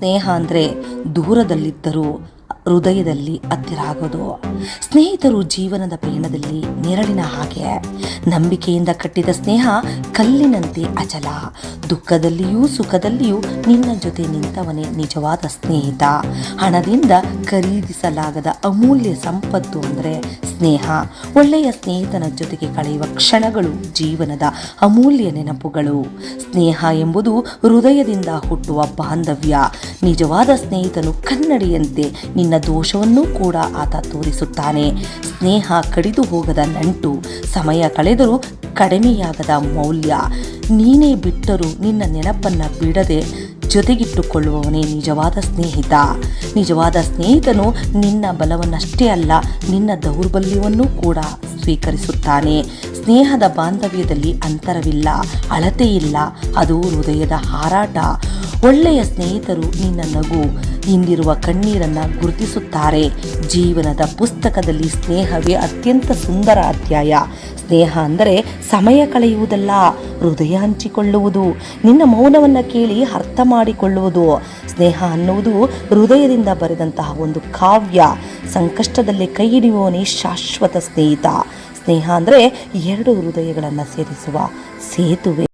ಸ್ನೇಹ ಅಂದರೆ ದೂರದಲ್ಲಿದ್ದರೂ ಹೃದಯದಲ್ಲಿ ಹತ್ತಿರ ಆಗೋದು ಸ್ನೇಹಿತರು ಜೀವನದ ಪಯಣದಲ್ಲಿ ನೆರಳಿನ ಹಾಗೆ. ನಂಬಿಕೆಯಿಂದ ಕಟ್ಟಿದ ಸ್ನೇಹ ಕಲ್ಲಿನಂತೆ ಅಚಲ. ದುಃಖದಲ್ಲಿಯೂ ಸುಖದಲ್ಲಿಯೂ ನಿನ್ನ ಜೊತೆ ನಿಂತವನೇ ನಿಜವಾದ ಸ್ನೇಹಿತ. ಹಣದಿಂದ ಖರೀದಿಸಲಾಗದ ಅಮೂಲ್ಯ ಸಂಪತ್ತು ಅಂದರೆ ಸ್ನೇಹ. ಒಳ್ಳೆಯ ಸ್ನೇಹಿತನ ಜೊತೆಗೆ ಕಳೆಯುವ ಕ್ಷಣಗಳು ಜೀವನದ ಅಮೂಲ್ಯ ನೆನಪುಗಳು. ಸ್ನೇಹ ಎಂಬುದು ಹೃದಯದಿಂದ ಹುಟ್ಟುವ ಬಾಂಧವ್ಯ. ನಿಜವಾದ ಸ್ನೇಹಿತನು ಕನ್ನಡಿಯಂತೆ ನಿನ್ನ ದೋಷವನ್ನೂ ಕೂಡ ಆತ ತೋರಿಸುತ್ತಾನೆ. ಸ್ನೇಹ ಕಡಿದು ಹೋಗದ ನಂಟು, ಸಮಯ ಕಳೆದರೂ ಕಡಿಮೆಯಾಗದ ಮೌಲ್ಯ. ನೀನೇ ಬಿಟ್ಟರೂ ನಿನ್ನ ನೆನಪನ್ನು ಬಿಡದೆ ಜೊತೆಗಿಟ್ಟುಕೊಳ್ಳುವವನೇ ನಿಜವಾದ ಸ್ನೇಹಿತ. ನಿಜವಾದ ಸ್ನೇಹಿತನು ನಿನ್ನ ಬಲವನ್ನಷ್ಟೇ ಅಲ್ಲ, ನಿನ್ನ ದೌರ್ಬಲ್ಯವನ್ನೂ ಕೂಡ ಸ್ವೀಕರಿಸುತ್ತಾನೆ. ಸ್ನೇಹದ ಬಾಂಧವ್ಯದಲ್ಲಿ ಅಂತರವಿಲ್ಲ, ಅಳತೆ ಇಲ್ಲ, ಅದು ಹೃದಯದ ಹಾರಾಟ. ಒಳ್ಳೆಯ ಸ್ನೇಹಿತರು ನಿನ್ನ ನಗು, ಹಿಂದಿರುವ ಕಣ್ಣೀರನ್ನು ಗುರುತಿಸುತ್ತಾರೆ. ಜೀವನದ ಪುಸ್ತಕದಲ್ಲಿ ಸ್ನೇಹವೇ ಅತ್ಯಂತ ಸುಂದರ ಅಧ್ಯಾಯ. ಸ್ನೇಹ ಅಂದರೆ ಸಮಯ ಕಳೆಯುವುದಲ್ಲ, ಹೃದಯ ಹಂಚಿಕೊಳ್ಳುವುದು. ನಿನ್ನ ಮೌನವನ್ನು ಕೇಳಿ ಅರ್ಥ ಮಾಡಿಕೊಳ್ಳುವುದು. ಸ್ನೇಹ ಅನ್ನುವುದು ಹೃದಯದಿಂದ ಬರೆದಂತಹ ಒಂದು ಕಾವ್ಯ. ಸಂಕಷ್ಟದಲ್ಲಿ ಕೈ ಹಿಡಿಯುವವನೇ ಶಾಶ್ವತ ಸ್ನೇಹಿತ. ಸ್ನೇಹ ಅಂದರೆ ಎರಡು ಹೃದಯಗಳನ್ನು ಸೇರಿಸುವ ಸೇತುವೆ.